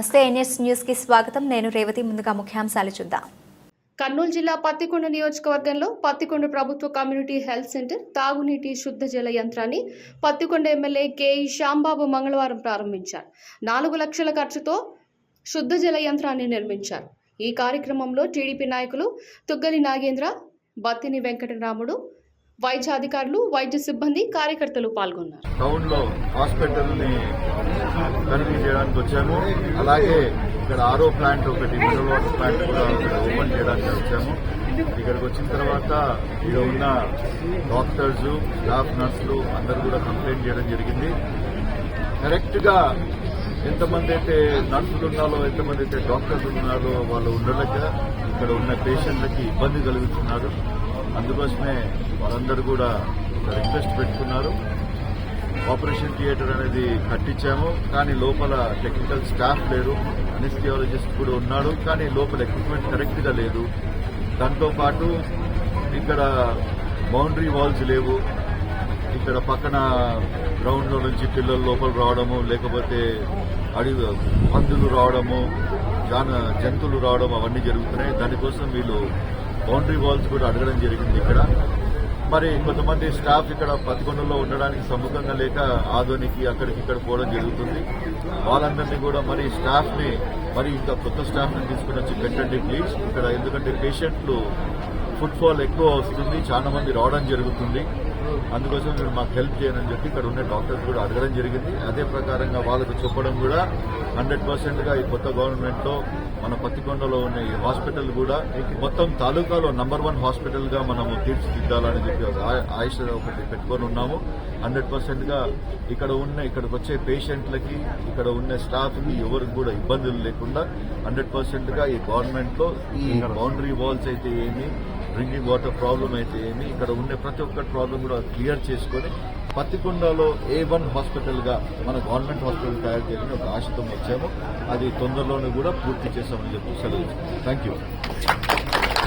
నమస్తే ఎన్ఎస్ న్యూస్కి స్వాగతం. నేను రేవతి ముందుగా ముఖ్యాంశాలు చూద్దాం. కర్నూలు జిల్లా పత్తికొండ నియోజకవర్గంలో పత్తికొండ ప్రభుత్వ కమ్యూనిటీ హెల్త్ సెంటర్ తాగునీటి శుద్ధ జల యంత్రాన్ని పత్తికొండ ఎమ్మెల్యే కేఈ శ్యాంబాబు మంగళవారం ప్రారంభించారు. నాలుగు లక్షల ఖర్చుతో శుద్ధ జల యంత్రాన్ని నిర్మించారు. ఈ కార్యక్రమంలో టీడీపీ నాయకులు తుగ్గలి నాగేంద్ర బత్తిని వెంకటరాముడు వైద్య అధికారులు వైద్య సిబ్బంది కార్యకర్తలు పాల్గొన్నారు. టౌన్లో హాస్పిటల్ని తనిఖీ చేయడానికి వచ్చాము. అలాగే ఇక్కడ ఆరో ప్లాంట్ ఒకటి మినరల్ వాటర్ ప్లాంట్ కూడా ఓపెన్ చేయడానికి వచ్చాము. ఇక్కడికి వచ్చిన తర్వాత ఇక్కడ ఉన్న డాక్టర్స్ స్టాఫ్ నర్సులు అందరూ కూడా కంప్లైంట్ చేయడం జరిగింది. కరెక్ట్గా ఎంతమంది అయితే నర్సులు ఉన్నారో ఎంతమంది అయితే డాక్టర్స్ ఉన్నారో వాళ్ళు ఉండలేక ఇక్కడ ఉన్న పేషెంట్లకి ఇబ్బంది కలుగుతున్నారు. అందుకోసమే వాళ్ళందరూ కూడా ఒక రిక్వెస్ట్ పెట్టుకున్నారు. ఆపరేషన్ థియేటర్ అనేది కట్టించాము కానీ లోపల టెక్నికల్ స్టాఫ్ లేరు. అనిస్థియాలజిస్ట్ కూడా ఉన్నాడు కానీ లోపల ఎక్విప్మెంట్ కరెక్ట్గా లేదు. దాంతోపాటు ఇక్కడ బౌండరీ వాల్స్ లేవు. ఇక్కడ పక్కన గ్రౌండ్లో నుంచి పిల్లలు లోపల రావడము లేకపోతే అడవి పందులు రావడము జంతువులు రావడం అవన్నీ జరుగుతున్నాయి. దానికోసం వీళ్ళు బౌండరీ వాల్స్ కూడా అడగడం జరిగింది ఇక్కడ. మరి కొంతమంది స్టాఫ్ ఇక్కడ పతికొండలో ఉండడానికి సముఖంగా లేక ఆదోనికి అక్కడికి ఇక్కడ పోవడం జరుగుతుంది. వాళ్ళందరినీ కూడా మరి స్టాఫ్ని మరి ఇంకా కొత్త స్టాఫ్ని తీసుకుని వచ్చి పెట్టండి ప్లీజ్. ఇక్కడ ఎందుకంటే పేషెంట్లు ఫుట్ఫాల్ ఎక్కువ వస్తుంది చాలా మంది రావడం జరుగుతుంది. అందుకోసం మీరు మాకు హెల్ప్ చేయనని చెప్పి ఇక్కడ ఉన్న డాక్టర్స్ కూడా అడగడం జరిగింది. అదే ప్రకారంగా వాళ్ళకు చెప్పడం కూడా హండ్రెడ్ పర్సెంట్గా ఈ కొత్త గవర్నమెంట్లో మన పత్తికొండలో ఉన్న ఈ హాస్పిటల్ కూడా మొత్తం తాలూకాలో నంబర్ వన్ హాస్పిటల్గా మనము తీర్చిదిద్దాలని చెప్పి ఆయుష ఒకటి పెట్టుకొని ఉన్నాము. హండ్రెడ్ పర్సెంట్గా ఇక్కడ ఉన్న ఇక్కడికి వచ్చే పేషెంట్లకి ఇక్కడ ఉన్న స్టాఫ్కి ఎవరికి కూడా ఇబ్బందులు లేకుండా హండ్రెడ్ పర్సెంట్గా ఈ గవర్నమెంట్లో ఈ బౌండరీ వాల్స్ అయితే ఏమి డ్రింకింగ్ వాటర్ ప్రాబ్లం అయితే ఏమి ఇక్కడ ఉండే ప్రతి ఒక్క ప్రాబ్లం కూడా క్లియర్ చేసుకొని పత్తికొండలో ఏ వన్ హాస్పిటల్గా మన గవర్నమెంట్ హాస్పిటల్ తయారు చేయాలని ఒక ఆశతో వచ్చాము. అది తొందరలోనే కూడా పూర్తి చేస్తామని చెప్పి సెలవు థ్యాంక్ యూ